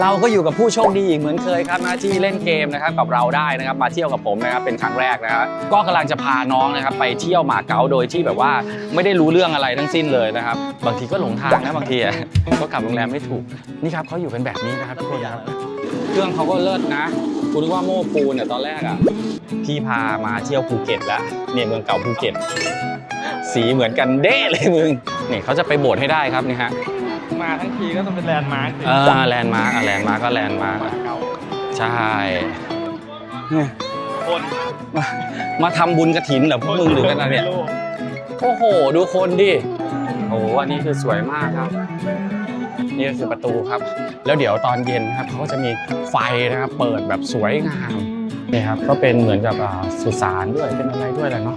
เราก็อยู่กับผู้โชคดีอีกเหมือนเคยครับนะที่เล่นเกมนะครับกับเราได้นะครับมาเที่ยวกับผมนะครับเป็นครั้งแรกนะครับก็กำลังจะพาน้องนะครับไปเที่ยวหมาเก๊าโดยที่แบบว่าไม่ได้รู้เรื่องอะไรทั้งสิ้นเลยนะครับบางทีก็หลงทางนะบางทีอะก็กลับโรงแรมไม่ถูกนี่ครับเขาอยู่กันแบบนี้นะครับทุกคนครับเครื่องเขาก็เลิศนะกูนึกว่าโม้ปูนเนี่ยตอนแรกอะพี่พามาเที่ยวภูเก็ตแล้วเนี่ยเมืองเก่าภูเก็ต สีเหมือนกันเด้เลยมึงนี่เขาจะไปโบสถ์ให้ได้ครับนี่ฮะ มาทั้งทีก็ต้องเป็นแลนด์มาร์คสิเออแลนด์มาร์กอะแลนด์มาร์กก็แลนด์มาร์กเก่าใช่เนี่ยคนมามาทำบุญกระถินเหรอพวกมึงหรือกันอะไรเนี่ยโลกโอ้โห ดูคนดิ โอ้โห อันนี้คือสวยมากครับ นี่ก็คือประตูครับ แล้วเดี๋ยวตอนเย็นครับเขาก็จะมีไฟนะครับ เปิดแบบสวยงามนี่ครับ ก็เป็นเหมือนกับอ่าสุสานด้วย เป็นอะไรด้วยแหละเนาะ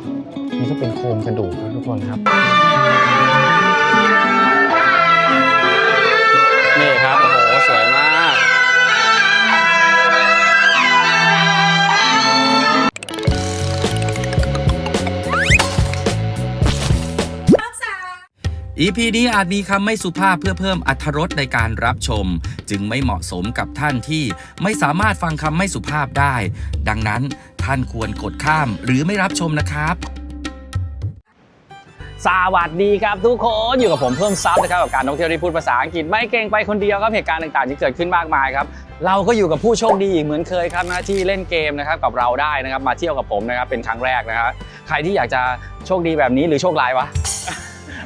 นี่ก็เป็นโครงกระดูกครับทุกคนครับ EP นี้อาจมีคำไม่สุภาพเพื่อเพิ่มอรรถรสในการรับชม จึงไม่เหมาะสมกับท่านที่ไม่สามารถฟังคำไม่สุภาพได้ ดังนั้นท่านควรกดข้ามหรือไม่รับชมนะครับ สวัสดีครับทุกคนอยู่กับผมเพิ่มซับนะครับกับการท่องเที่ยวที่พูดภาษาอังกฤษไม่เก่งไปคนเดียวครับเหตุการณ์ต่างๆที่เกิดขึ้นมากมายครับเราก็อยู่กับผู้โชคดีอีกเหมือนเคยครับนะที่เล่นเกมนะครับกับเราได้นะครับมาเที่ยวกับผมนะครับเป็นครั้งแรกนะครับใครที่อยากจะโชคดีแบบนี้หรือโชคร้ายวะ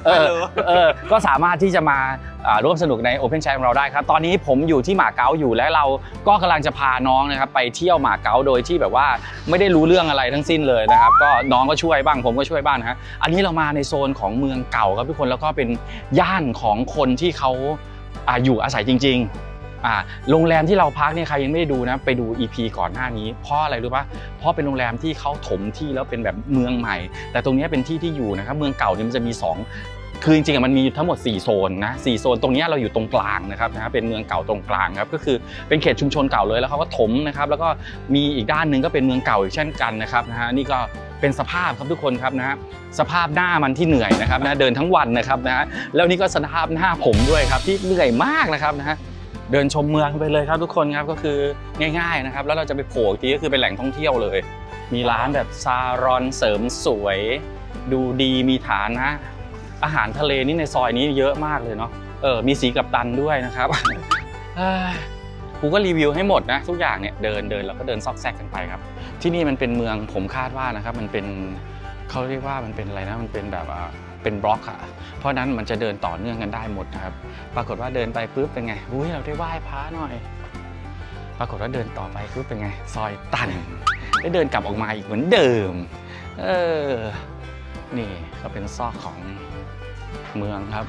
เออเออก็สามารถที่จะมาอ่าร่วมสนุกใน Open Chat ของเราได้ครับ ตอนนี้ผมอยู่ที่หมาเก๊าอยู่และเราก็กำลังจะพาน้องนะครับไปเที่ยวหมาเก๊าโดยที่แบบว่าไม่ได้รู้เรื่องอะไรทั้งสิ้นเลยนะครับ ก็น้องก็ช่วยบ้างผมก็ช่วยบ้างนะฮะอันนี้เรามาในโซนของเมืองเก่าครับทุกคนแล้วก็เป็นย่านของคนที่เขาอ่าอยู่อาศัยจริงๆอ่า โรงแรมที่เราพักเนี่ยใครยังไม่ได้ดูนะ ไปดู EP ก่อนหน้านี้ เพราะอะไรรู้ปะเพราะเป็นโรงแรมที่เขาถมที่แล้วเป็นแบบเมืองใหม่ แต่ตรงนี้เป็นที่ที่อยู่นะครับเมืองเก่าเนี่ยมันจะมี 2คือจริงๆอะมันมีอยู่ทั้งหมด 4 โซนนะ4โซนตรงนี้เราอยู่ตรงกลางนะครับนะฮะเป็นเมืองเก่าตรงกลางครับก็คือเป็นเขตชุมชนเก่าเลยแล้วเขาก็ถมนะครับแล้วก็มีอีกด้านหนึ่งก็เป็นเมืองเก่าอีกเช่นกันนะครับนะฮะนี่ก็เป็นสภาพครับทุกคนครับนะฮะสภาพหน้ามันที่เหนื่อยนะครับนะเดินทั้งวันนะครับนะฮะแล้วนี่ก็สภาพหน้าผมด้วยครับที่เหนื่อยมากนะครับนะฮะ เดินชมเมืองไปเลยครับทุกคนครับก็คือง่ายๆนะครับ แล้วเราจะไปโผล่อีกทีก็คือเป็นแหล่งท่องเที่ยวเลย มีร้านแบบซารอนเสริมสวย ดูดีมีฐานะ อาหารทะเลนี่ในซอยนี้เยอะมากเลยเนาะเออมีสีกับตันด้วยนะครับเอ้ยกูก็รีวิวให้หมดนะทุกอย่างเนี่ยเดินเดินแล้วก็เดินซอกแซกกันไปครับ ที่นี่มันเป็นเมืองผมคาดว่านะครับ มันเป็นเขาเรียกว่ามันเป็นอะไรนะมันเป็นแบบอ่า เป็นบล็อกอะเพราะนั้นมันจะเดินต่อเนื่องกันได้หมดครับ ปรากฏว่าเดินไปปุ๊บเป็นไงอุ้ยเราได้ไหว้พระหน่อย ปรากฏว่าเดินต่อไปปุ๊บเป็นไง ซอยตัน ได้เดินกลับออกมาอีกเหมือนเดิม เออ นี่ก็เป็นซอกของเมืองครับ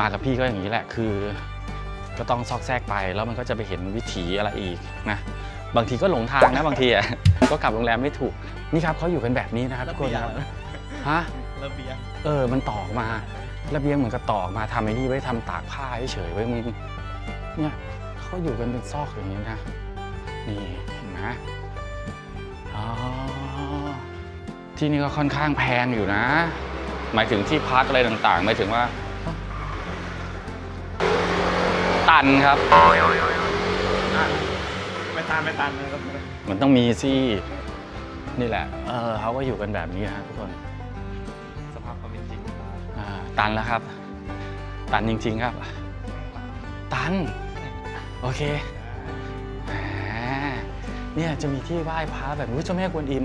มากับพี่ก็อย่างนี้แหละคือ ก็ต้องซอกแซกไปแล้วมันก็จะไปเห็นวิถีอะไรอีกนะบางทีก็หลงทางนะบางทีอะก็กลับโรงแรมไม่ถูกนี่ครับเขาอยู่กันแบบนี้นะครับทุกคนครับ ฮะ ระเบียงเออ มันต่อออกมา ระเบียงเหมือนกับต่อออกมาทำไอ้นี่ไว้ทำตากผ้าเฉยๆไว้มึง เนี่ยเขาอยู่กันเป็นซอกอย่างนี้นะ นี่เห็นไหมอ๋อ ที่นี่ก็ค่อนข้างแพงอยู่นะ หมายถึงที่พักอะไรต่างๆ หมายถึงว่า ตันครับ ไม่ตันไม่ตันเลยครับ มันต้องมีสิ นี่แหละ เออเขาก็อยู่กันแบบนี้ครับทุกคน ตันแล้วครับ ตันจริงๆครับ ตัน โอเคเนี่ยจะมีที่ไหว้พระแบบนี้เจ้าแม่กวนอิม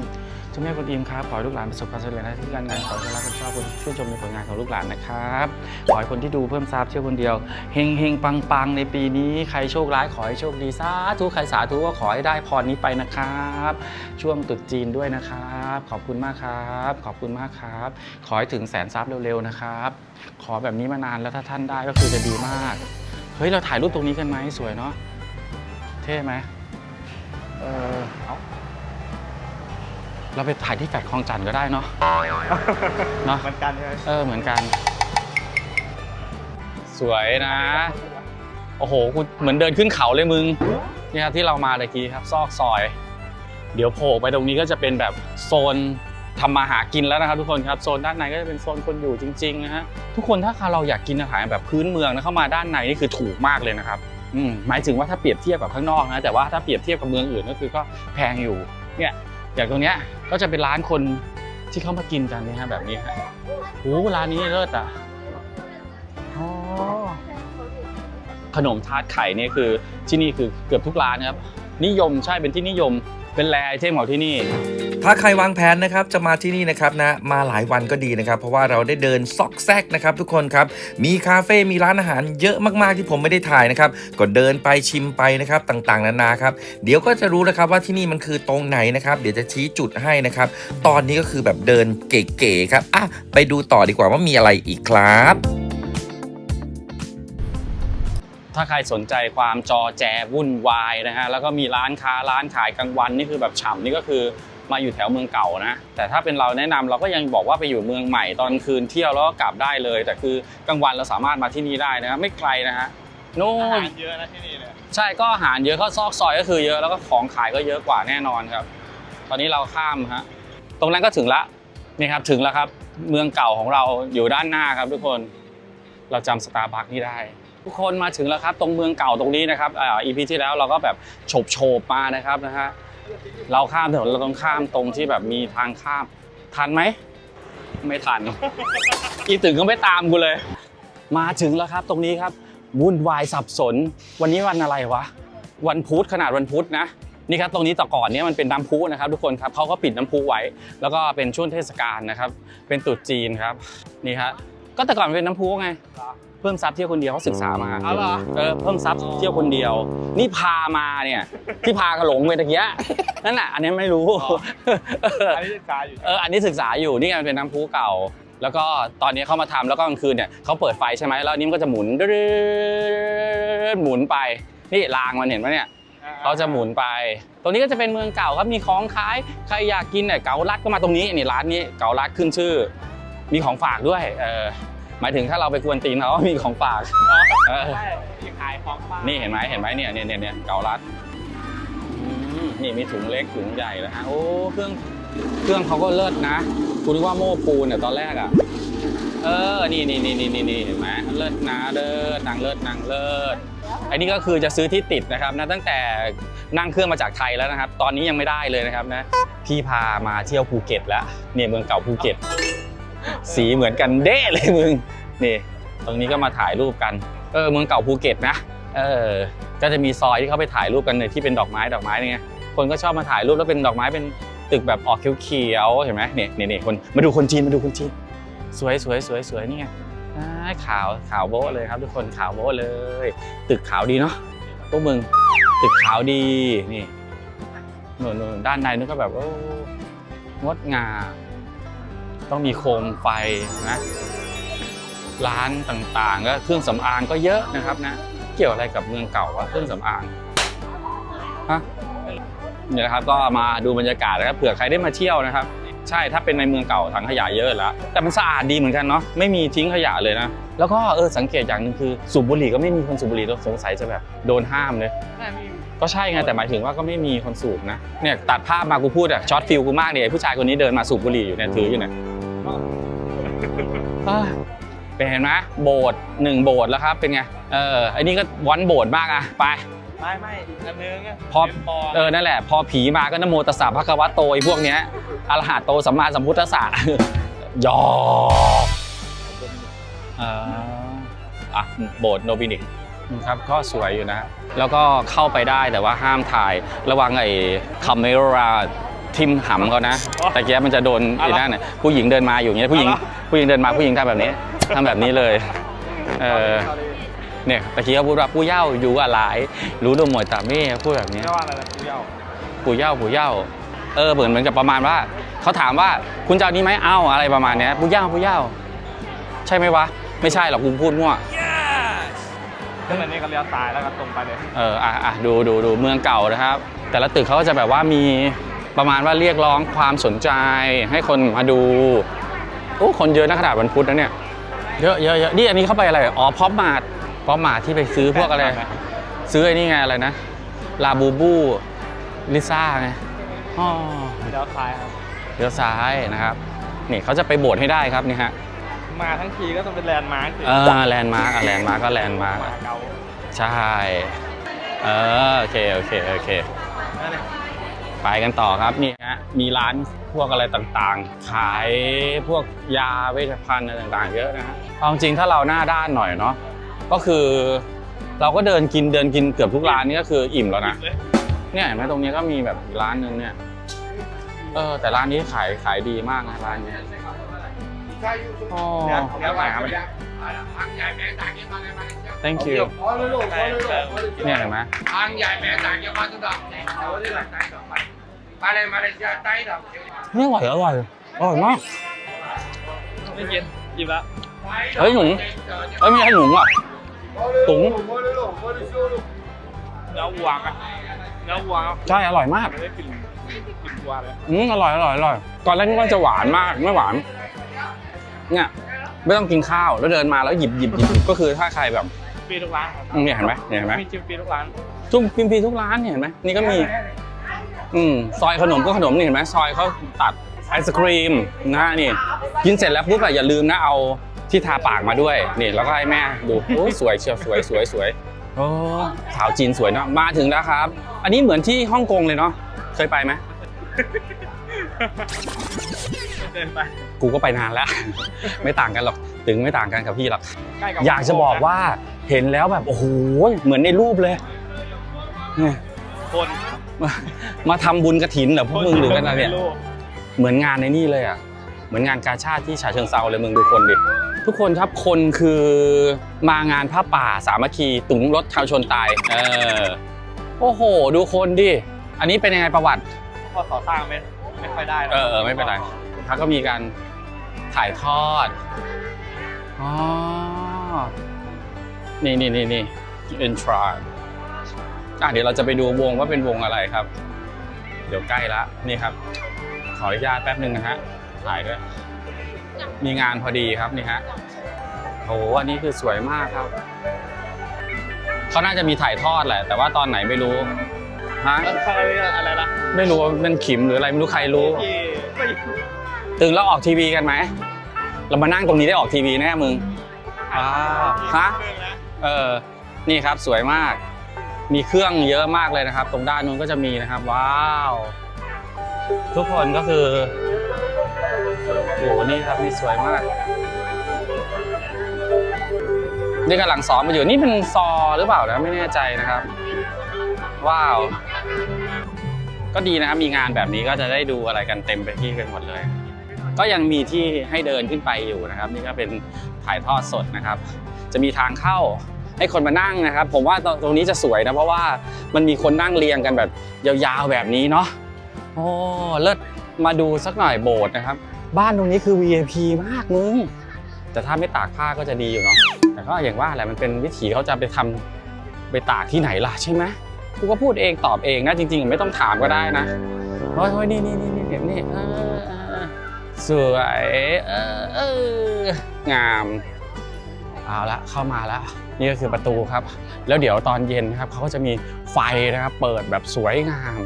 จ้าแม่กวนอิมครับขอให้ลูกหลานประสบความสำเร็จในที่การงานขอให้รักคนชอบคนชื่นชมในผลงานของลูกหลานนะครับขอให้คนที่ดูเพิ่มทรัพย์เที่ยวคนเดียวเฮงเฮงปังปังในปีนี้ใครโชคร้ายขอให้โชคดีสาธุใครสาธุก็ขอให้ได้พรนี้ไปนะครับ ช่วงตรุษจีนด้วยนะครับ ขอบคุณมากครับ ขอบคุณมากครับ ขอให้ถึงแสนทรัพย์เร็วๆนะครับ ขอแบบนี้มานานแล้วถ้าท่านได้ก็คือจะดีมากเฮ้ยเราถ่ายรูปตรงนี้กันไหมสวยเนาะเท่ไหมเออเอา เราไปถ่ายที่แฟลตคลองจันทร์ก็ได้เนาะ เนาะเหมือนกันใช่ไหมเออเหมือนกัน สวยนะ โอ้โหกูเหมือนเดินขึ้นเขาเลยมึงเนี่ยที่เรามาตะกี้ครับ ซอกซอย เดี๋ยวโผล่ไปตรงนี้ก็จะเป็นแบบโซนทำมาหากินแล้วนะครับ ทุกคนครับโซนด้านในก็จะเป็นโซนคนอยู่จริงๆนะฮะทุกคนถ้าเราอยากกินอาหารแบบพื้นเมืองนะเข้ามาด้านในนี่คือถูกมากเลยนะครับอืมหมายถึงว่าถ้าเปรียบเทียบกับข้างนอกนะแต่ว่าถ้าเปรียบเทียบกับเมืองอื่นก็คือก็แพงอยู่เนี่ย อย่างตรงเนี้ยก็จะเป็นร้านคนที่เข้ามากินกันนะฮะแบบนี้ฮะโอ้ร้านนี้เลิศอะขนมทาร์ตไข่เนี่ยคือที่นี่คือเกือบทุกร้านครับ นิยมใช่เป็นที่นิยมเป็นแรไอเทมของที่นี่ ถ้าใครวางแผนนะครับจะมาที่นี่นะครับนะมาหลายวันก็ดีนะครับ เพราะว่าเราได้เดินซอกแซกนะครับทุกคนครับมีคาเฟ่มีร้านอาหารเยอะมากๆที่ผมไม่ได้ถ่ายนะครับก็เดินไปชิมไปนะครับต่างๆ นานาครับเดี๋ยวก็จะรู้แล้วครับว่าที่นี่มันคือตรงไหนนะครับเดี๋ยวจะชี้จุดให้นะครับตอนนี้ก็คือแบบเดินเก๋ๆครับอะไปดูต่อดีกว่าว่ามีอะไรอีกครับถ้าใครสนใจความจอแจวุ่นวายนะฮะแล้วก็มีร้านค้าร้านขายกลางวันนี่คือแบบฉ่ำนี่ก็คือ มาอยู่แถวเมืองเก่านะ แต่ถ้าเป็นเราแนะนำเราก็ยังบอกว่าไปอยู่เมืองใหม่ตอนคืนเที่ยวแล้วก็กลับได้เลย แต่คือกลางวันเราสามารถมาที่นี่ได้นะครับไม่ไกลนะฮะนู่อานหารเยอะนะที่นี่เนี่ยใช่ก็อาหารเยอะเข้าซอกซอยก็คือเยอะแล้วก็ของขายก็เยอะกว่าแน่นอนครับ ตอนนี้เราข้ามฮะตรงนั้นก็ถึงละนี่ครับถึงแล้วครับ เมืองเก่าของเราอยู่ด้านหน้าครับ ทุกคนเราจำสตาร์บัคนี่ได้ทุกคนมาถึงแล้วครับ ตรงเมืองเก่าตรงนี้นะครับอ่า EP ที่แล้วเราก็แบบโฉบโฉบๆมานะครับนะฮะ เราข้ามถนนเราต้องข้ามตรงที่แบบมีทางข้าม ทันไหม ไม่ทัน อีตึงก็ไม่ตามกูเลย มาถึงแล้วครับตรงนี้ครับวุ่นวายสับสน วันนี้วันอะไรวะ วันพุธขนาดวันพุธนะนี่ครับตรงนี้แต่ก่อนเนี้ยมันเป็นน้ำพุนะครับ ทุกคนครับเขาก็ปิดน้ำพุไว้ แล้วก็เป็นช่วงเทศกาลนะครับ เป็นตรุษจีนครับนี่ครับก็แต่ก่อนเป็นน้ำพุไง พิ่มซับเที่ยวคนเดียวเขาศึกษามาเอาเหรอ เออเพิ่มซับเที่ยวคนเดียว นี่พามาเนี่ย ที่พากระหลงไปตะกี้นั่นน่ะ อันนี้ไม่รู้ อันนี้ศึกษาอยู่ เอออันนี้ศึกษาอยู่นี่ไงมันเป็นน้ำพุเก่า แล้วก็ตอนนี้เขามาทำแล้วก็กลางคืนเนี่ยเขาเปิดไฟใช่ไหมแล้วอันนี้มันก็จะหมุนหมุนไปนี่รางมันเห็นไหมเนี่ยเขาจะหมุนไป ตรงนี้ก็จะเป็นเมืองเก่าครับ มีของขาย ใครอยากกินเนี่ยเก๋าลัดก็มาตรงนี้ นี่ร้านนี้เก๋าลัดขึ้นชื่อ มีของฝากด้วย เออ หมายถึงถ้าเราไปกวนตีนเขามีของฝากเออใช่ที่ขายของป้านี่เห็นไหมเห็นไหมเนี่ยเนี่ยเนี่ยเนี่ยเกาลัดอืมนี่มีถุงเล็กถุงใหญ่แล้วฮะโอ้เครื่องเครื่องเขาก็เลิศนะคุณนึกว่าโม้ปูนเนี่ยตอนแรกอะ เออนี่นี่นี่นี่นี่นี่เห็นไหมเลิศนะเลิศนางเลิศนางเลิศ อันนี้ก็คือจะซื้อที่ติดนะครับนะตั้งแต่นั่งเครื่องมาจากไทยแล้วนะครับ ตอนนี้ยังไม่ได้เลยนะครับนะ พี่พามาเที่ยวภูเก็ตแล้วเนี่ยเมืองเก่าภูเก็ต สีเหมือนกันเด้เลยมึงนี่ตรงนี้ก็มาถ่ายรูปกันเออเมืองเก่าภูเก็ตนะเออก็จะมีซอยที่เขาไปถ่ายรูปกันในที่เป็นดอกไม้ดอกไม้เนี่ยคนก็ชอบมาถ่ายรูปแล้วเป็นดอกไม้เป็นตึกแบบออกเขียวๆเห็นไหมเนี่ยเนี่ยเนี่ยคนมาดูคนจีนมาดูคนจีน สวยสวยสวยสวยนี่ไงขาวขาวโบ๊ะเลยครับ ทุกคนขาวโบ๊ะเลย ตึกขาวดีเนาะพวกมึงตึกขาวดีนี่นู่นนู่นด้านในนู่นก็แบบโอ้งดงาม ต้องมีโคมไฟนะร้านต่างๆก็เครื่องสำอางก็เยอะนะครับนะเกี่ยวอะไรกับเมืองเก่าวะเครื่องสำอางฮะเนี่ยนะครับก็มาดูบรรยากาศนะครับเผื่อใครได้มาเที่ยวนะครับ ใช่ถ้าเป็นในเมืองเก่าถังขยะเยอะแล้ว แต่มันสะอาดดีเหมือนกันเนาะไม่มีทิ้งขยะเลยนะแล้วก็เออสังเกตอย่างหนึ่งคือสูบบุหรี่ก็ไม่มีคนสูบบุหรี่เราสงสัยจะแบบโดนห้ามเลยก็ใช่ไงแต่หมายถึงว่าก็ไม่มีคนสูบนะเนี่ยตัดภาพมากูพูดอะช็อตฟิลกูมากเลยไอ้ผู้ชายคนนี้เดินมาสูบบุหรี่อยู่เนี่ยถืออยู่เนี่ย เป็นเห็นไหมโบสถ์หนึ่งโบสถ์แล้วครับเป็นไงเออไอ้นี่ก็วันโบสถ์มากอะไปไม่ไม่อีกอันนึงอะพอเป็นปอเออนั่นแหละ พอผีมาก็นะโมตัสสะพระคะวะโตไอ้พวกเนี้ยอรหัตโตสัมมาสัมพุทธัสสะหยอกเอ่ออะโบสถ์โนบินิกครับก็สวยอยู่นะ แล้วก็เข้าไปได้แต่ว่าห้ามถ่ายระวังไอ้คาเมรา ทิมหำเขานะแต่แกมันจะโดนไอ้นั่นน่ะผู้หญิงเดินมาอยู่อย่างเงี้ยผู้หญิงผู้หญิงเดินมาผู้หญิงทำแบบนี้ทำแบบนี้เลยเออเนี่ยตะกี้เขาพูดว่าผู้เย่าอยู่อะไรรู้ดมหมวยตาเม่พูดแบบนี้เรียกว่าอะไรนะเที่ยวปู่เย่าปู่เย่าเออเหมือนเหมือนกับประมาณว่าเขาถามว่าคุณจะเอานี้ไหมเอ้าอะไรประมาณเนี้ยปู่เย่าปู่เย่าใช่ไหมวะไม่ใช่หรอกกูพูดมั่วซึ่งอันนี้ก็เลี้ยวซ้ายแล้วก็ตรงไปเลย เออ อะอะดูดูดูเมืองเก่านะครับ แต่ละตึกเขาก็จะแบบว่ามี ประมาณว่าเรียกร้องความสนใจ ให้คนมาดูโอ้คนเยอะนะขนาดวันพุธนะเนี่ยเยอะเยอะเยอะนี่อันนี้เข้าไปอะไรอ๋อพอปมาดพอปมาดที่ไปซื้อพวกอะไร ซื้อไอ้นี่ไงอะไรนะลาบูบูลิซ่าไงอ๋อเลี้ยวซ้ายครับเลี้ยวซ้ายนะครับนี่เขาจะไปโบสถ์ให้ได้ครับนี่ฮะมาทั้งทีก็ต้องเป็นแลนด์มาร์คสิเออแลนด์มาร์กอะแลนด์มาร์กก็แลนด์มาร์กมาเก๊าใช่เออโอเคโอเคโอเคนั่นเลย ไปกันต่อครับนี่ฮะมีร้านพวกอะไรต่างๆ ขายพวกยาเวชภัณฑ์อะไรต่างๆ เยอะนะฮะความจริงถ้าเราหน้าด้านหน่อยเนาะก็คือเราก็เดินกินเดินกินเกือบทุกร้านนี่ก็คืออิ่มแล้วนะเนี่ยเห็นไหมตรงนี้ก็มีแบบร้านหนึ่งเนี่ยเออแต่ร้านนี้ขายขายดีมากนะร้านนี้โอ้ขายครับ thank you เนี่ยเห็นไหม ทางใหญ่แม่ต่างจังหวัดทุกดอก นี่อร่อยอร่อยอร่อยมากไม่กินหยิบละเฮ้ยหนุ่มเฮ้ยมีให้หนุ่มอะตุ๋งเนื้อวัวอะเนื้อวัวใช่อร่อยมากไม่ได้กลิ่นกลิ่นวัวเลยอืมอร่อยอร่อยอร่อยก่อนแรกนึกว่าจะหวานมากไม่หวานเนี่ยไม่ต้องกินข้าวแล้วเดินมาแล้วหยิบหยิบหยิบก็คือถ้าใครแบบฟรีทุกร้านครับอืมเนี่ยเห็นไหมเนี่ยเห็นไหมมีจิ้มฟรีทุกร้านทุกพิมพ์พีทุกร้านเนี่ยเห็นไหมนี่ก็มี อืมซอยขนมก็ขนมนี่เห็นไหมซอยเขาตัดไอศครีมนะนี่ กินเสร็จแล้วปุ๊บอะอย่าลืมนะเอาที่ทาปากมาด้วยนี่แล้วก็ให้แม่ดูโอ้ยสวยเชียวสวยสวยสวยโอ้สาวจีนสวยเนาะมาถึงแล้วครับ อันนี้เหมือนที่ฮ่องกงเลยเนาะเคยไปไหมเดินไปกูก็ไปนานแล้ว ไม่ต่างกันหรอกถึงไม่ต่างกันกับพี่หรอกใกล้กับอยากจะบอกว่าเห็นแล้วแบบโอ้โหเหมือนในรูปเลยเนี่ยคน มามาทำบุญกระถินเหรอพวกมึงหรือกันอะไรเนี่ยม่รู้เหมือนงานในนี่เลยอะ เหมือนงานกาชาติที่ฉะเชิงเซาเลยมึงดูคนดิ ทุกคนครับคนคือมางานผ้าป่าสามัคคีตุ๋งรถชาวชนตาย เออ โอ้โห ดูคนดิ อันนี้เป็นยังไงประวัติ พอต่อสร้างไม่ไม่ค่อยได้นะเออเออไม่เป็นไรเขาก็มีการถ่ายทอด อ๋อ นี่นี่นี่นี่เอ็นทรานอะเดี๋ยวเราจะไปดูวงว่าเป็นวงอะไรครับ เดี๋ยวใกล้ละนี่ครับ ขออนุญาตแป๊บหนึ่งนะฮะถ่ายด้วย มีงานพอดีครับนี่ฮะโหอันนี้คือสวยมากครับเขาน่าจะมีถ่ายทอดแหละ แต่ว่าตอนไหนไม่รู้ฮะแล้วใครอะไรล่ะไม่รู้ว่าเป็นขิมหรืออะไรไม่รู้ใครรู้ที่ไม่ถึงเราออกทีวีกันไหมเรามานั่งตรงนี้ได้ออกทีวีแน่มึงอ่าฮะเครื่องนะเออนี่ครับสวยมาก มีเครื่องเยอะมากเลยนะครับ ตรงด้านนู้นก็จะมีนะครับ ว้าว ทุกคนก็คือโอ้โหนี่ครับนี่สวยมาก นี่กำลังซ้อมมาอยู่นี่เป็นซอหรือเปล่านะไม่แน่ใจนะครับ ว้าว ก็ดีนะครับมีงานแบบนี้ก็จะได้ดูอะไรกันเต็มไปที่กันหมดเลย ก็ยังมีที่ให้เดินขึ้นไปอยู่นะครับ นี่ก็เป็นถ่ายทอดสดนะครับ จะมีทางเข้า ให้คนมานั่งนะครับ ผมว่าตรงนี้จะสวยนะเพราะว่ามันมีคนนั่งเรียงกันแบบยาวๆแบบนี้เนาะโอ้เลิศมาดูสักหน่อยโบสถ์นะครับ บ้านตรงนี้คือ VIP มากมึงแต่ถ้าไม่ตากผ้าก็จะดีอยู่เนาะแต่ก็อย่างว่าแหละมันเป็นวิถีเขาจะไปทำไปตากที่ไหนล่ะใช่ไหมกูก็พูดเองตอบเองนะจริงๆ ไม่ต้องถามก็ได้นะโอ้ยโอ้ยนี่นี่นี่นี่นี่เออเออเออสวยเอองาม เอาละเข้ามาแล้ว นี่ก็คือประตูครับ แล้วเดี๋ยวตอนเย็นครับเขาก็จะมีไฟนะครับ เปิดแบบสวยงาม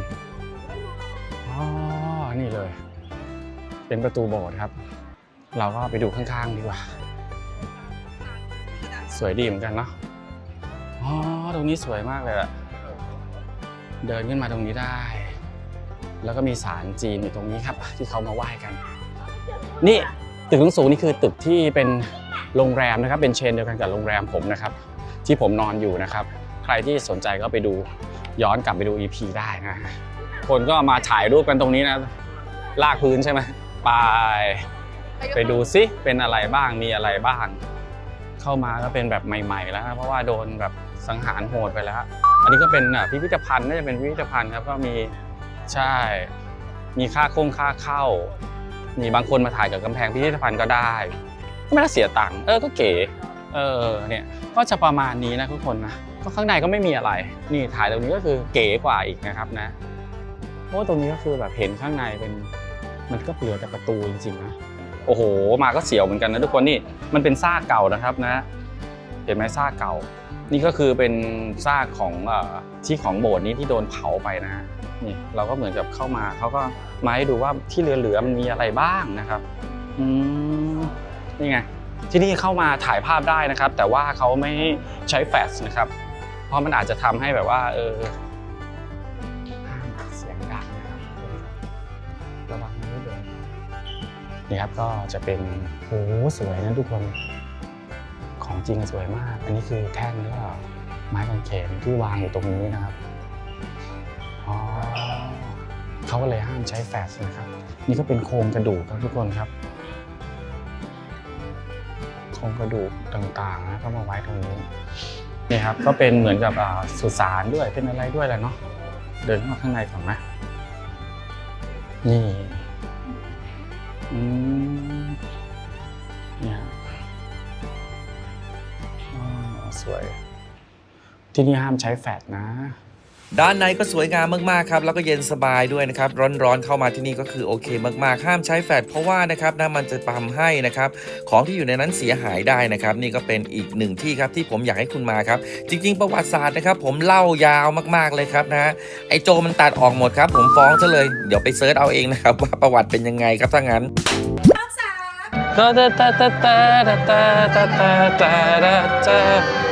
อ๋อนี่เลย เป็นประตูโบสถ์ครับ เราก็ไปดูข้างๆดีกว่า สวยดีเหมือนกันเนาะอ๋อตรงนี้สวยมากเลยอะเดินขึ้นมาตรงนี้ได้ แล้วก็มีศาลจีนอยู่ตรงนี้ครับ ที่เขามาไหว้กัน นี่ตึกสูงนี่คือตึกที่เป็น โรงแรมนะครับ เป็นเชนเดียวกันกับโรงแรมผมนะครับ ที่ผมนอนอยู่นะครับ ใครที่สนใจก็ไปดูย้อนกลับไปดู EP ได้นะ คนก็มาถ่ายรูปกันตรงนี้นะ ลากพื้นใช่ไหมไปไปดูซิเป็นอะไรบ้างมีอะไรบ้าง เข้ามาก็เป็นแบบใหม่ ๆ แล้วนะเพราะว่าโดนแบบสังหารโหดไปแล้ว อันนี้ก็เป็นพิพิธภัณฑ์น่าจะเป็นพิพิธภัณฑ์ครับก็มีใช่ มีค่าคงค่าเข้า มีบางคนมาถ่ายกับกำแพงพิพิธภัณฑ์ก็ได้ ก็ไม่ได้เสียตังค์เออก็เก๋เออเนี่ยก็จะประมาณนี้นะทุกคนนะก็ข้างในก็ไม่มีอะไร นี่ถ่ายตรงนี้ก็คือเก๋กว่าอีกนะครับนะเพราะว่าตรงนี้ก็คือแบบเห็นข้างในเป็นมันก็เหลือแต่ประตูจริงๆนะโอ้โห มาก็เสียวเหมือนกันนะทุกคนนี่มันเป็นซากเก่านะครับนะ เห็นไหมซากเก่า นี่ก็คือเป็นซากของที่ของโบสถ์นี้ที่โดนเผาไปนะนี่เราก็เหมือนกับเข้ามาเขาก็มาให้ดูว่าที่เหลือๆมันมีอะไรบ้างนะครับ อืม นี่ไงที่นี่เข้ามาถ่ายภาพได้นะครับ แต่ว่าเขาไม่ใช้แฟลชนะครับ เพราะมันอาจจะทำให้แบบว่าเออเสียงดังนะครับระวังมือเดินนี่ครับก็จะเป็นโหสวยนะทุกคน ของจริงสวยมาก อันนี้คือแท่งแล้วก็ไม้กางเขนที่วางอยู่ตรงนี้นะครับอ๋อเขาก็เลยห้ามใช้แฟลชนะครับ นี่ก็เป็นโครงกระดูกครับทุกคนครับ ครงกระดูกต่างๆนะก็มาไว้ตรงนี้นี่ครับก็เป็นเหมือนกับสุสานด้วยเป็นอะไรด้วยแหละเนาะเดินเข้ามาข้างในก่อนไหมนี่อืมเนี่ยอ๋อสวย ที่นี่ห้ามใช้แฟลชนะ ด้านในก็สวยงามมากๆครับแล้วก็เย็นสบายด้วยนะครับร้อนๆเข้ามาที่นี่ก็คือโอเคมากๆ ห้ามใช้แฟลชเพราะว่านะครับนะมันจะทำให้นะครับของที่อยู่ในนั้นเสียหายได้นะครับ นี่ก็เป็นอีกหนึ่งที่ครับที่ผมอยากให้คุณมาครับจริง ๆ ประวัติศาสตร์นะครับ ผมเล่ายาวมากๆเลยครับนะไอโจมันตัดออกหมดครับ ผมฟ้องซะเลยเดี๋ยวไปเซิร์ชเอาเองนะครับว่าประวัติเป็นยังไงครับถ้างั้นก็ตาตาตาตาตาตาตาตาตาตา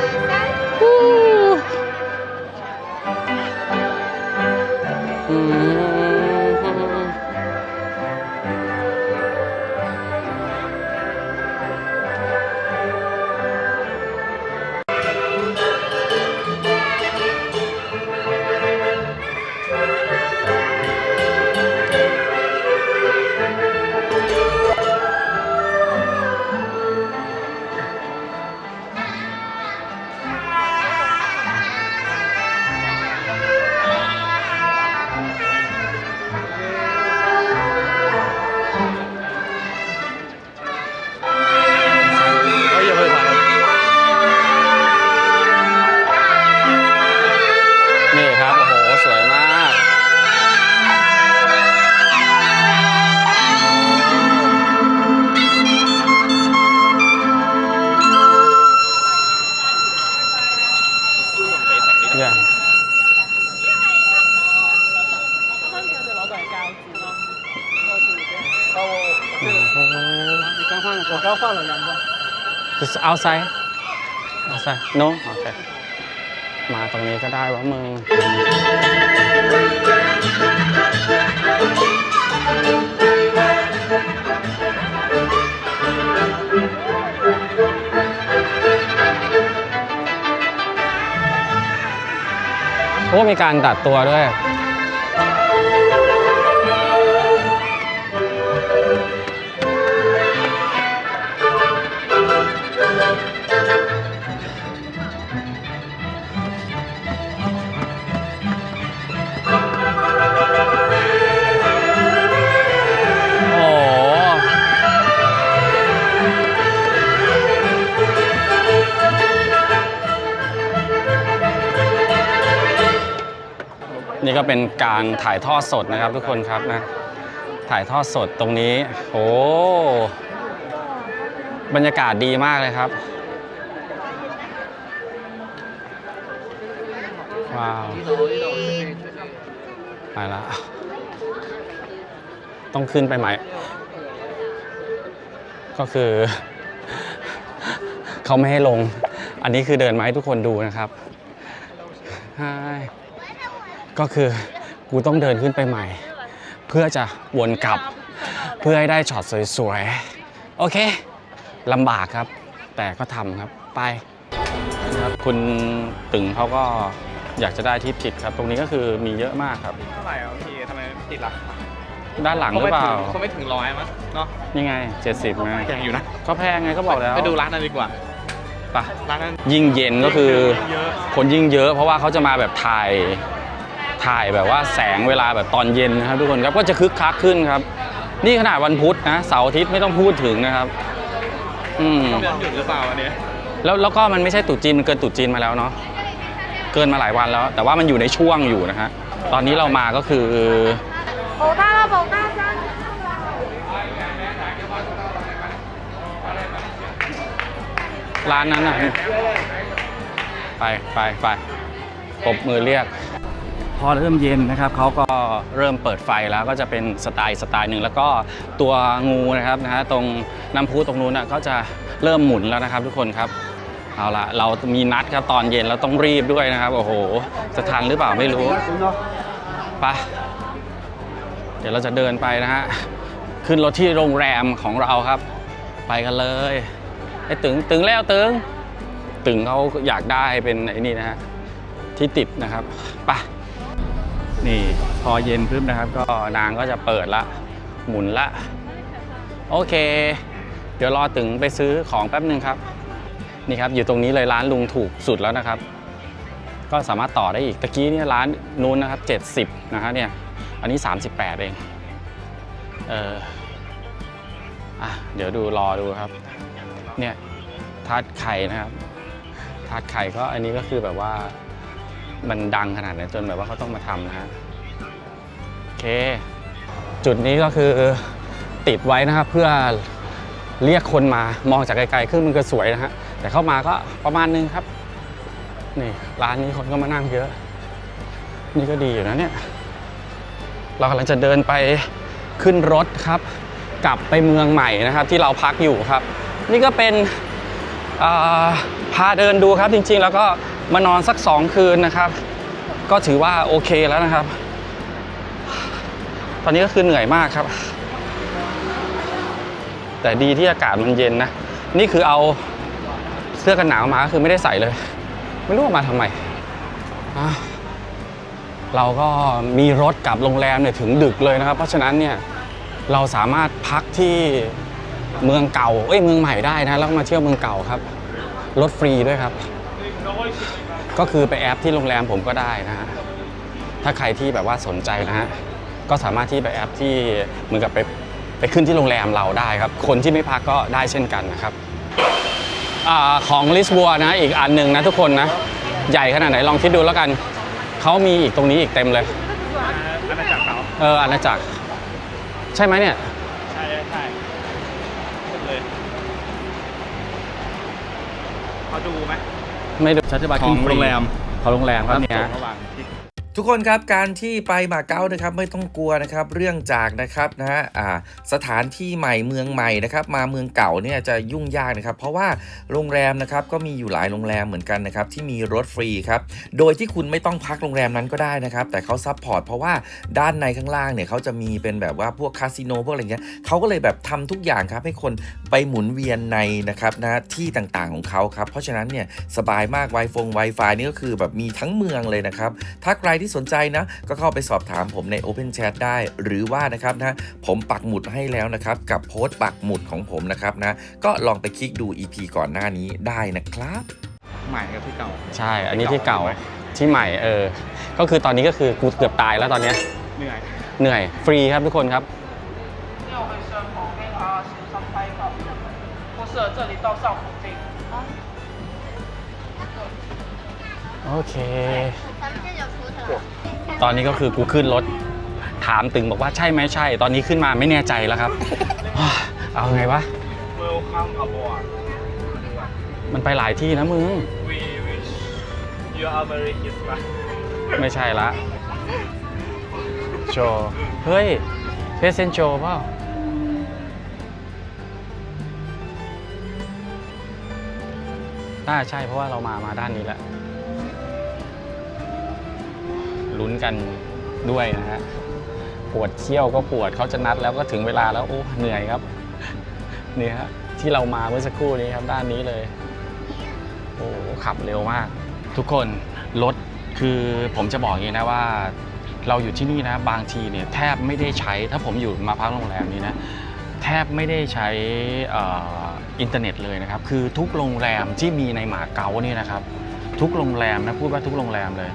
outside outside no okay มาตรงนี้ก็ได้วะมึงโอ้มีการตัดตัวด้วย นี่ก็เป็นการถ่ายทอดสดนะครับทุกคนครับนะถ่ายทอดสดตรงนี้โอ้บรรยากาศดีมากเลยครับ ว้าวไปละต้องขึ้นไปไหม่ ก็คือ เขาไม่ให้ลง อันนี้คือเดินมาให้ทุกคนดูนะครับใช่ ก็คือกูต้องเดินขึ้นไปใหม่ เพื่อจะวนกลับ เพื่อให้ได้ช็อตสวยๆ โอเคลำบากครับ แต่ก็ทำครับไปครับคุณตึงเขาก็อยากจะได้ที่ติดครับ ตรงนี้ก็คือมีเยอะมากครับ เท่าไหร่อะพี่ทำไมติดราคาด้านหลังหรือเปล่าคงไม่ถึงร้อยมั้งเนาะนี่ไง 70ไงแพงอยู่นะก็แพงไงก็บอกแล้วไปดูร้านนั้นดีกว่าไปร้านนั้นยิ่งเย็นก็คือเยอะคนยิ่งเยอะ เพราะว่าเขาจะมาแบบถ่าย ถ่ายแบบว่าแสงเวลาแบบตอนเย็นนะครับทุกคนครับก็จะคึกคักขึ้นครับ นี่ขนาดวันพุธนะเสาร์อาทิตย์ไม่ต้องพูดถึงนะครับ อืมวันหยุดหรือเปล่าอันนี้แล้วแล้วก็มันไม่ใช่ตุจีนมันเกินตุจีนมาแล้วเนาะเกินมาหลายวันแล้ว แต่ว่ามันอยู่ในช่วงอยู่นะฮะตอนนี้เรามาก็คือโอ้ถ้าราบอกหน้าจังร้านนั้นอะ ไปไปไปปบมือเรียก พอเริ่มเย็นนะครับเขาก็เริ่มเปิดไฟแล้วก็จะเป็นสไตล์สไตล์หนึ่งแล้วก็ตัวงูนะครับนะฮะตรงน้ำพุตรงนู้นนะก็จะเริ่มหมุนแล้วนะครับ ทุกคนครับเอาละเรามีนัดครับตอนเย็นเราต้องรีบด้วยนะครับโอ้โหจะทันหรือเปล่าไม่รู้ไปเดี๋ยวเราจะเดินไปนะฮะขึ้นรถที่โรงแรมของเราครับ ไปกันเลยไอ้ตึงตึงแล้วตึงตึงเขาอยากได้เป็นไอ้นี่นะฮะที่ติดนะครับไป นี่พอเย็นพึ่มนะครับ ก็นางก็จะเปิดละ หมุนละ โอเค เดี๋ยวรอตึงไปซื้อของแป๊บหนึ่งครับ นี่ครับ อยู่ตรงนี้เลยร้านลุงถูกสุดแล้วนะครับ ก็สามารถต่อได้อีกตะกี้เนี่ยร้านนู้นนะครับ 70 นะฮะเนี่ย อันนี้ 38 เอง เอออะเดี๋ยวดูรอดูครับ เนี่ยทาดไข่นะครับทาดไข่ก็อันนี้ก็คือแบบว่า มันดังขนาดไหนจนแบบว่าเขาต้องมาทำนะฮะโอเค จุดนี้ก็คือติดไว้นะครับเพื่อเรียกคนมามองจากไกลๆขึ้นมันก็สวยนะฮะแต่เข้ามาก็ประมาณนึงครับนี่ร้านนี้คนก็มานั่งเยอะ นี่ก็ดีอยู่นะเนี่ย เรากำลังจะเดินไปขึ้นรถครับ กลับไปเมืองใหม่นะครับ ที่เราพักอยู่ครับ นี่ก็เป็นพาเดินดูครับจริงๆ แล้วก็ มานอนสักสองคืนนะครับ ก็ถือว่าโอเคแล้วนะครับ ตอนนี้ก็คือเหนื่อยมากครับ แต่ดีที่อากาศมันเย็นนะ นี่คือเอาเสื้อกันหนาวมาคือไม่ได้ใส่เลย ไม่รู้ว่ามาทำไมเราก็มีรถกลับโรงแรมเนี่ยถึงดึกเลยนะครับ เพราะฉะนั้นเนี่ยเราสามารถพักที่เมืองเก่า เอ้ยเมืองใหม่ได้นะ แล้วมาเที่ยวเมืองเก่าครับ รถฟรีด้วยครับ ก็คือไปแอปที่โรงแรมผมก็ได้นะฮะถ้าใครที่แบบว่าสนใจนะฮะก็สามารถที่ไปแอปที่เหมือนกับไปไปขึ้นที่โรงแรมเราได้ครับ คนที่ไม่พักก็ได้เช่นกันนะครับอาของลิสบัวนะอีกอันหนึ่งนะทุกคนนะใหญ่ขนาดไหนลองคิดดูแล้วกันเขามีอีกตรงนี้อีกเต็มเลยอาณาจักรเขาเอออาณาจักร ใช่ไหมเนี่ยใช่ใช่เลยเขาดูไหม ไม่ดูชัตเตอร์บัตของโรงแรม ของโรงแรมครับเนี่ยระหว่างที่ ทุกคนครับการที่ไปมาเก๊านะครับไม่ต้องกลัวนะครับเรื่องจากนะครับนะฮะอ่าสถานที่ใหม่เมืองใหม่นะครับมาเมืองเก่าเนี่ยจะยุ่งยากนะครับ เพราะว่าโรงแรมนะครับก็มีอยู่หลายโรงแรมเหมือนกันนะครับที่มีรถฟรีครับโดยที่คุณไม่ต้องพักโรงแรมนั้นก็ได้นะครับแต่เขาซัพพอร์ตเพราะว่าด้านในข้างล่างเนี่ยเขาจะมีเป็นแบบว่าพวกคาสิโนพวกอะไรเงี้ยเขาก็เลยแบบทำทุกอย่างครับให้คนไปหมุนเวียนในนะครับนะที่ต่างๆของเขาครับเพราะฉะนั้นเนี่ยสบายมาก w i ฟง Wi-Fi นี่ก็คือแบบมีทั้งเมืองเลยนะครับถ้าใครที่สนใจนะ ก็เข้าไปสอบถามผมใน Open Chat ได้ หรือว่านะครับนะผมปักหมุดให้แล้วนะครับ กับโพสต์ปักหมุดของผมนะครับนะ ก็ลองไปคลิกดู EP ก่อนหน้านี้ได้นะครับ ใหม่กับที่เก่า ใช่ อันนี้ที่เก่าที่ใหม่เออ ก็คือตอนนี้ก็คือกูเกือบตายแล้วตอนเนี้ย เหนื่อย เหนื่อยฟรีครับทุกคนครับ 六会生红那个十三拍照，不适合这里到上附 โอเค ตอนนี้ก็คือกูขึ้นรถ ถามตึงบอกว่าใช่ไหมใช่ ตอนนี้ขึ้นมาไม่แน่ใจแล้วครับ เอาไงวะมันไปหลายที่นะมึง We ไม่ใช่ละ โชเฮ้ยเพเซนโชเปล่าน่าใช่เพราะว่าเรามามาด้านนี้แหละ ลุ้นกันด้วยนะฮะปวดเขี้ยวก็ปวดเขาจะนัดแล้วก็ถึงเวลาแล้วโอ้เหนื่อยครับนี่ฮะที่เรามาเมื่อสักครู่นี้ครับด้านนี้เลยโอ้ขับเร็วมาก ทุกคนรถคือผมจะบอกอย่างนี้นะว่า เราอยู่ที่นี่นะ บางทีเนี่ยแทบไม่ได้ใช้ถ้าผมอยู่มาพักโรงแรมนี้นะแทบไม่ได้ใช้อินเทอร์เน็ตเลยนะครับ คือทุกโรงแรมที่มีในหมาเก๊าเนี่ยนะครับ ทุกโรงแรมนะพูดว่าทุกโรงแรมเลย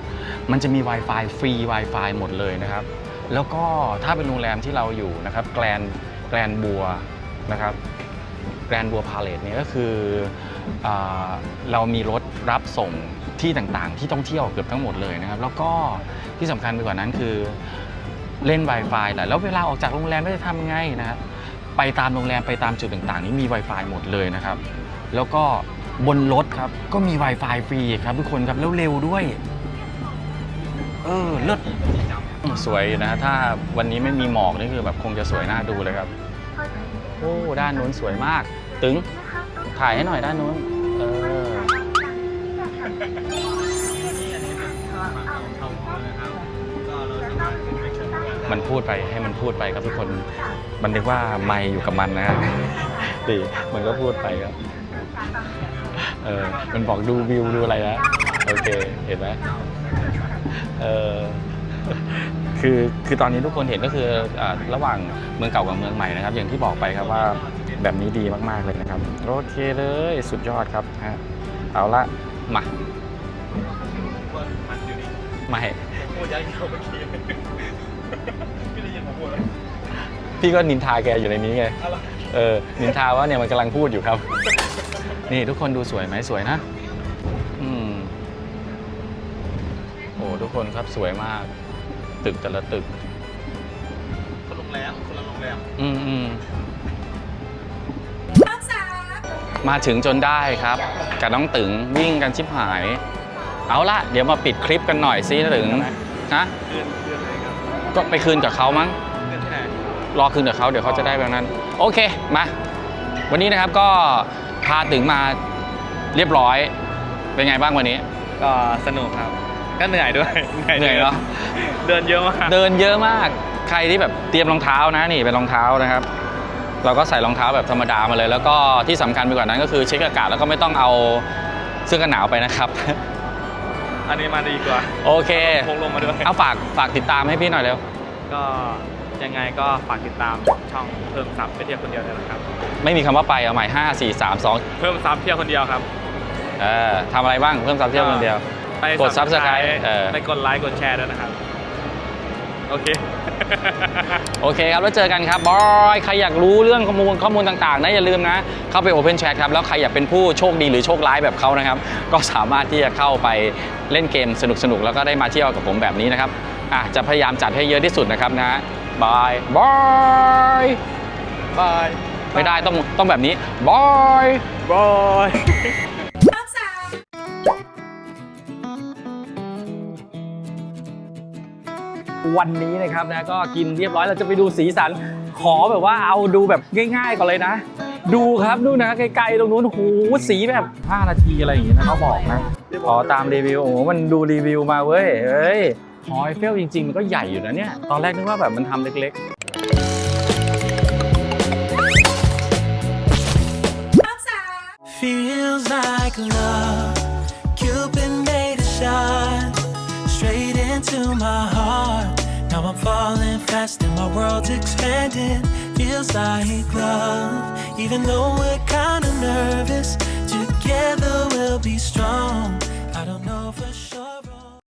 มันจะมี Wi-Fi ฟรี Wi-Fi หมดเลยนะครับ แล้วก็ถ้าเป็นโรงแรมที่เราอยู่นะครับแกลนแกลนบัวนะครับแกลนบัวพาเลตเนี่ยก็คืออเรามีรถรับส่งที่ต่างๆ ที่ต้องเที่ยวเกือบทั้งหมดเลยนะครับ แล้วก็ที่สำคัญไปกว่านั้นคือเล่น Wi-Fi แหละแล้วเวลาออกจากโรงแรมไม่จะทำไงนะครับไปตามโรงแรมไปตามจุดต่างๆ นี้มี Wi-Fi หมดเลยนะครับ แล้วก็บนรถครับก็มี Wi-Fi ฟรีครับทุกคนครับแล้วเร็วด้วย เออเลิศสวยอยู่นะ ถ้าวันนี้ไม่มีหมอกนี่คือแบบคงจะสวยน่าดูเลยครับ โอ้ ด้านนู้นสวยมาก ตึง ถ่ายให้หน่อยด้านนู้น เออ มันพูดไปให้มันพูดไปครับทุกคน มันนึกว่าไม่อยู่กับมันนะดีมันก็พูดไปครับ เออ มันบอกดูวิวดูอะไรนะ โอเค เห็นไหม คือคือตอนนี้ทุกคนเห็นก็คืออระหว่างเมืองเก่ากับเมืองใหม่นะครับ อย่างที่บอกไปครับว่าแบบนี้ดีมาก ๆ เลยนะครับ โอเคเลยสุดยอดครับเอาละมาไม่พี่ก็นินทาแกอยู่ในนี้ไงเออนินทาว่าเนี่ยมันกำลังพูดอยู่ครับ นี่ทุกคนดูสวยไหมสวยนะ อืม โอ้ ทุกคนครับสวยมาก ตึกแต่ละตึก คนโรงแรมคนละโรงแรมอืมอืมมาถึงจนได้ครับ กับน้องตึงวิ่งกันชิบหาย เอาละเดี๋ยวมาปิดคลิปกันหน่อยซิตึงฮะคืนคืนอะไรครับก็ไปคืนกับเขามั้งคืนที่ไหนรอคืนกับเขาเดี๋ยวเขาจะได้แบบนั้น โอเคมา วันนี้นะครับก็พาตึงมาเรียบร้อย เป็นไงบ้างวันนี้ ก็สนุกครับ ก็เหนื่อยด้วยเหนื่อยเนอะเดินเยอะมาก เดินเยอะมาก ใครที่แบบเตรียมรองเท้านะนี่เป็นรองเท้านะครับ เราก็ใส่รองเท้าแบบธรรมดามาเลย แล้วก็ที่สำคัญไปกว่านั้นก็คือเช็คอากาศแล้วก็ไม่ต้องเอาเสื้อกันหนาวไปนะครับ อันนี้มาดีกว่า โอเคพกลงมาด้วยเอาฝากฝากติดตามให้พี่หน่อยเร็ว ก็ยังไงก็ฝากติดตามช่องเพิ่มซับไปเที่ยวคนเดียวด้วยนะครับ ไม่มีคำว่าไปเอาใหม่5 4 3 2เพิ่มซับเที่ยวคนเดียวครับ เออทำอะไรบ้างเพิ่มซับเที่ยวคนเดียว ไปกด Subscribe เออ ไปกดไลค์กดแชร์ด้วยนะครับ โอเค โอเคครับ แล้วเจอกันครับบอยใครอยากรู้เรื่องข้อมูลข้อมูลต่างๆนะอย่าลืมนะ เข้าไป Open Chat ครับ แล้วใครอยากเป็นผู้โชคดีหรือโชคร้ายแบบเขานะครับ ก็สามารถที่จะเข้าไปเล่นเกมสนุกๆ แล้วก็ได้มาเที่ยวกับผมแบบนี้นะครับอะจะพยายามจัดให้เยอะที่สุดนะครับนะบายบายบายไม่ได้ต้องต้องแบบนี้บายบาย วันนี้นะครับนะก็กินเรียบร้อยเราจะไปดูสีสันขอแบบว่าเอาดูแบบง่ายๆก่อนเลยนะ ดูครับดูนะไกลๆตรงนู้นโอ้โหสีแบบ 5 นาทีอะไรอย่างงี้นะเขาบอกนะขอตามรีวิวโอ้โหมันดูรีวิวมาเว้ยเฮ้ยหอไอเฟลจริงๆ มันก็ใหญ่อยู่นะเนี่ย ตอนแรกนึกว่าแบบมันทำเล็ก Now I'm falling fast and my world's expanding. Feels like love. Even though we're kinda nervous, together we'll be strong. I don't know for sure.